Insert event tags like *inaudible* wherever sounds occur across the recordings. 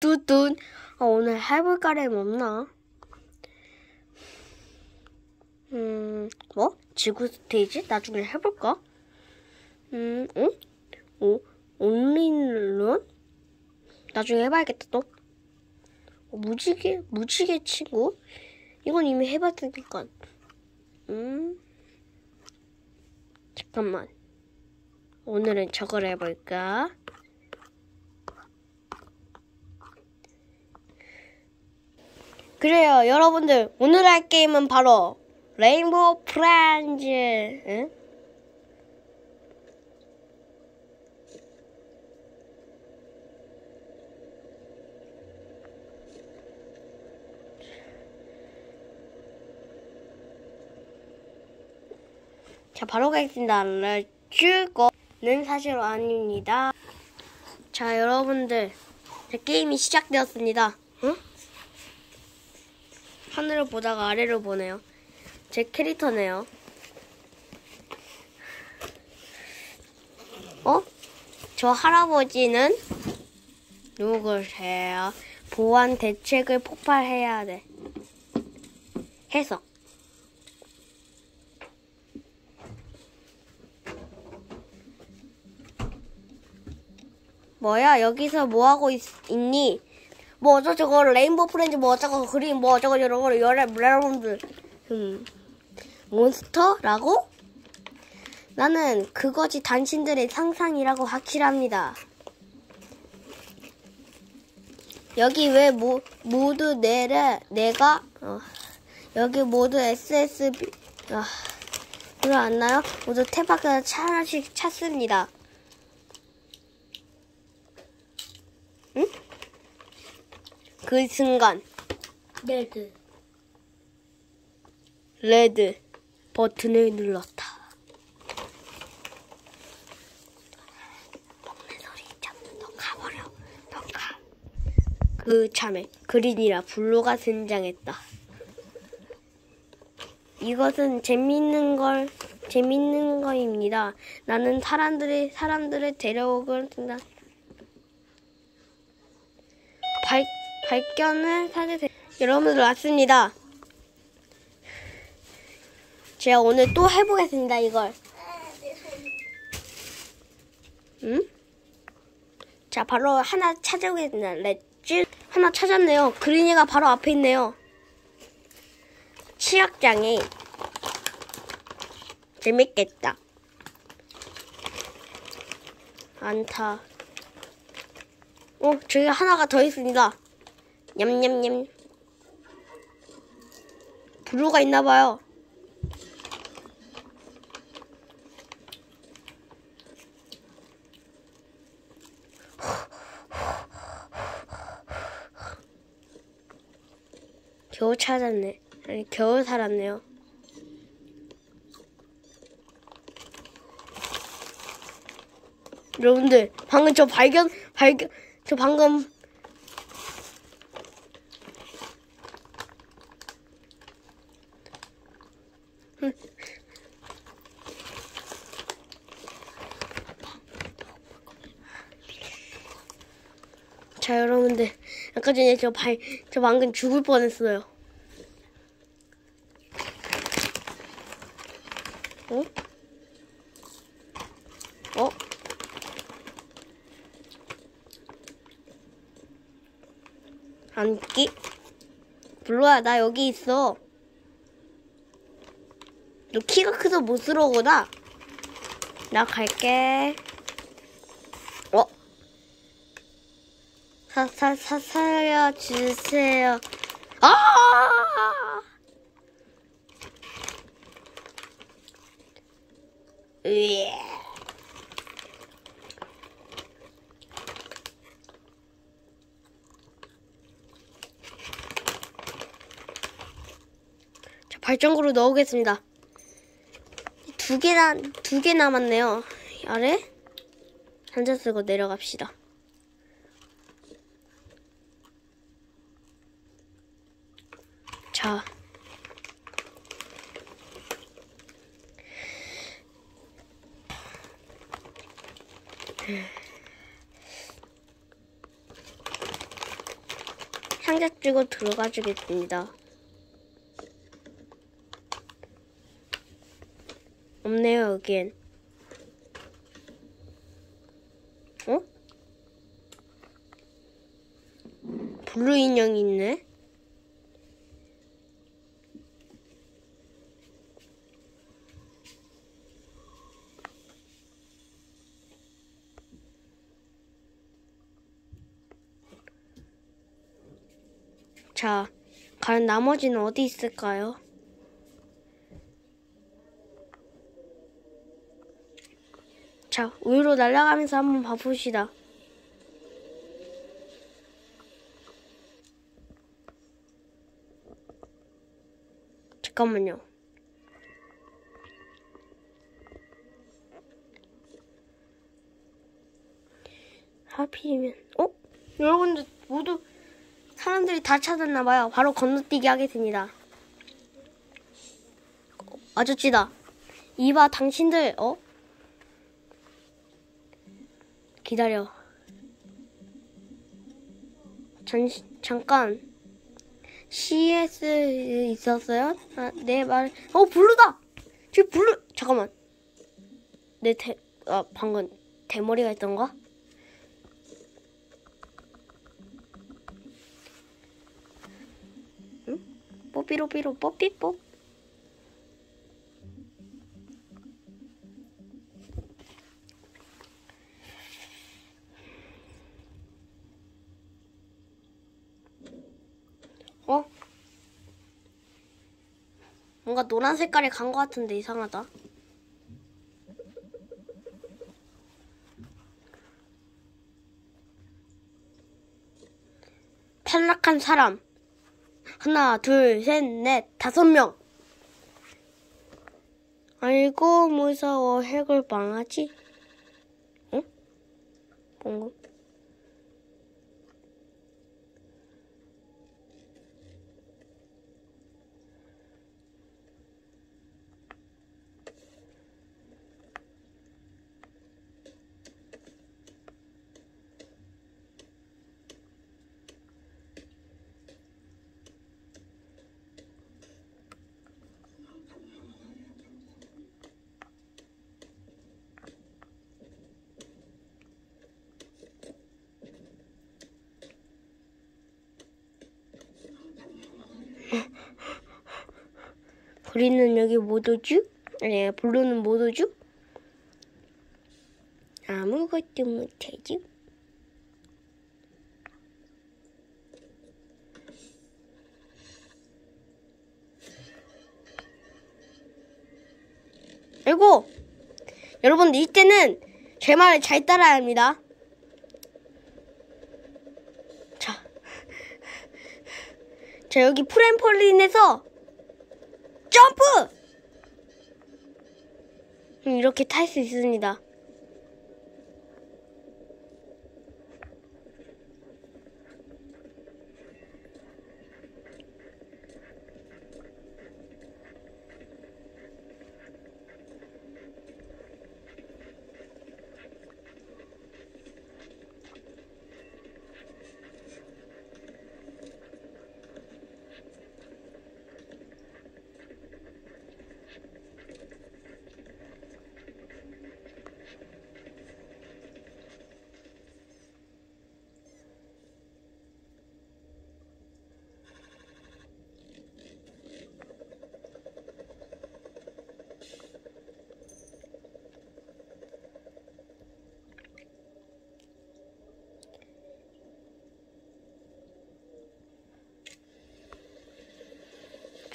뚜뚜. 아, 오늘 해볼 까렘 없나? 음, 뭐? 지구 스테이지? 나중에 해볼까? 음, 응? 오, 온리론? 나중에 해봐야겠다, 또. 어, 무지개, 무지개 친구? 이건 이미 해봤으니까. 음, 잠깐만. 오늘은 저걸 해볼까? 그래요, 여러분들. 오늘 할 게임은 바로 레인보우 프렌즈. 응? 자, 바로 가겠습니다. 렛츠고는 사실 아닙니다. 자, 여러분들. 자, 게임이 시작되었습니다. 응? 하늘을 보다가 아래를 보네요. 제 캐릭터네요. 어? 저 할아버지는 누구세요? 보안 대책을 폭발해야 돼. 해석. 뭐야 여기서 뭐하고 있, 있니? 뭐 어쩌저쩌고 레인보우 프렌즈 뭐 어쩌고 그림 뭐 어쩌고 저쩌고 여러 여러분들 음 몬스터라고? 나는 그것이 당신들의 상상이라고 확실합니다. 여기 왜 모, 모두 내래 내가 어, 여기 모두 SSB 아, 그거 안 나요? 모두 태박을 하나씩 찾습니다. 그 순간 레드. 레드 버튼을 눌렀다. 먹는 소리 좀, 너 가버려. 너 가. 그 참에 그린이라 블루가 등장했다. 이것은 재밌는 걸 재밌는 거입니다. 나는 사람들이 사람들을 데려오고 든다. 발 발견을 사주세요. 여러분들 왔습니다. 제가 오늘 또 해보겠습니다, 이걸. 응? 자, 바로 하나 찾아오겠습니다. 렛츠. 하나 찾았네요. 그린이가 바로 앞에 있네요. 치약장애. 재밌겠다. 안타. 어, 저기 하나가 더 있습니다. 냠냠냠. 블루가 있나봐요. 겨우 찾았네. 아니, 겨우 살았네요. 여러분들, 방금 저 발견, 발견, 저 방금 *laughs* 자, 여러분들. 아까 전에 저 발, 저 방금 죽을 뻔했어요. 어? 어? 안기? 블루야, 나 여기 있어. 너 키가 크서 못 들어오구나. 나 갈게. 어? 사, 사, 사, 살려주세요. 아! 으예. 자, 발전구로 넣어오겠습니다. 두 개나, 두개 남았네요. 아래? 한자 쓰고 내려갑시다. 자. 상자 찍고 들어가 주겠습니다. 없네요, 여긴. 어? 블루 인형이 있네? 자, 과연 나머지는 어디 있을까요? 자, 위로 날아가면서 한번 봐봅시다. 잠깐만요. 하필이면, 어? 여러분들 모두 사람들이 다 찾았나봐요. 바로 건너뛰기 하겠습니다. 어, 아저씨다. 이봐, 당신들, 어? 기다려. 잠, 잠깐. CS 있었어요? 아, 내 말, 어, 블루다! 지금 블루, 잠깐만. 내 대, 아, 방금 대머리가 있던가? 응? 뽀삐로삐로 뽀삐뽀? 뭔가 노란 색깔이 간 것 같은데 이상하다. 탈락한 사람. 하나, 둘, 셋, 넷, 다섯 명. 아이고, 무서워. 해골 망하지? 응? 뭔가? 우리는 여기 못 오죠? 아니, 블루는 못 오죠? 아무것도 못하죠? 아이고! 여러분, 이때는 제 말을 잘 따라야 합니다. 자. *laughs* 자, 여기 프램폴린에서 점프! 음, 이렇게 탈 수 있습니다.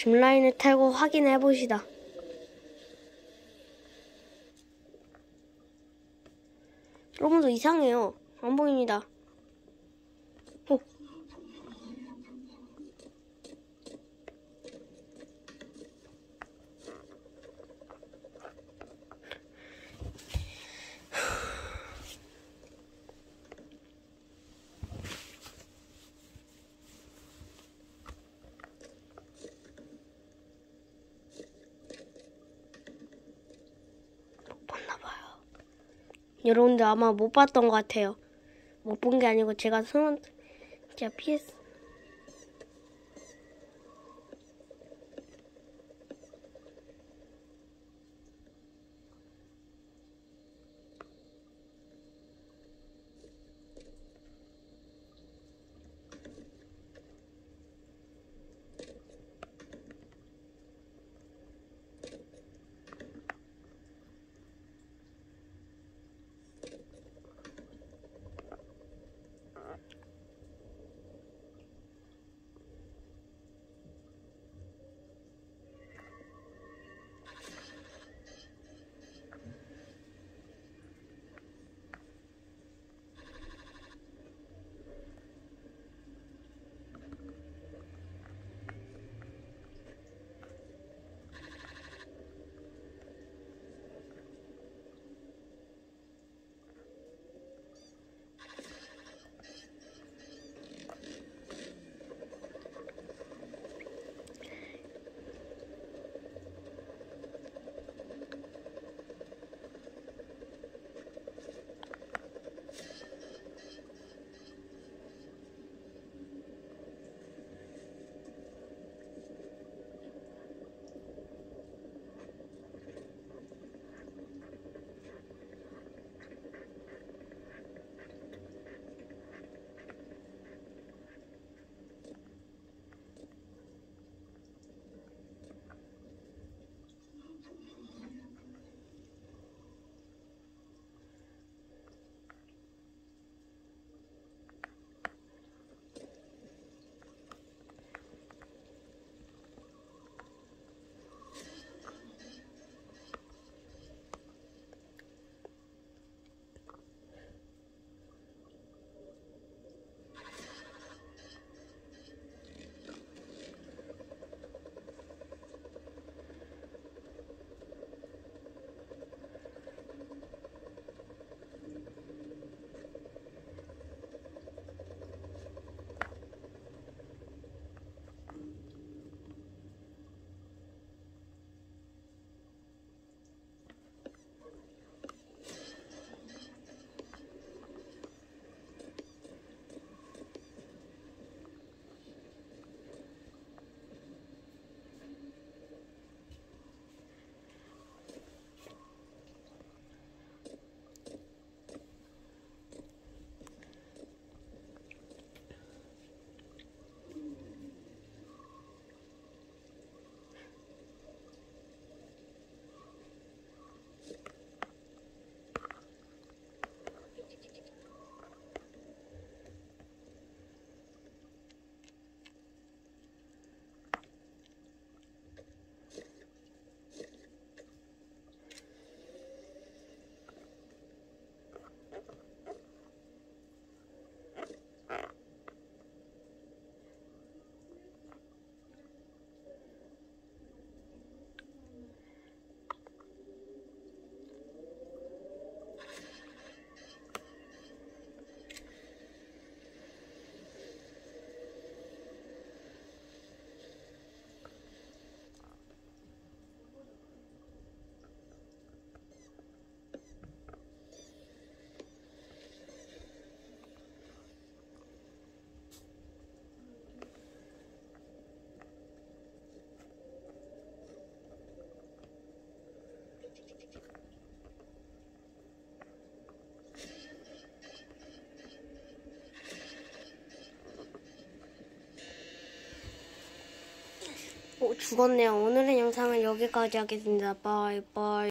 짚라인을 타고 확인해 봅시다. 여러분도 이상해요. 안 보입니다. 여러분들 아마 못 봤던 것 같아요. 못 본 게 아니고 제가 손 진짜 피 죽었네요. 오늘의 영상은 여기까지 하겠습니다. 바이바이.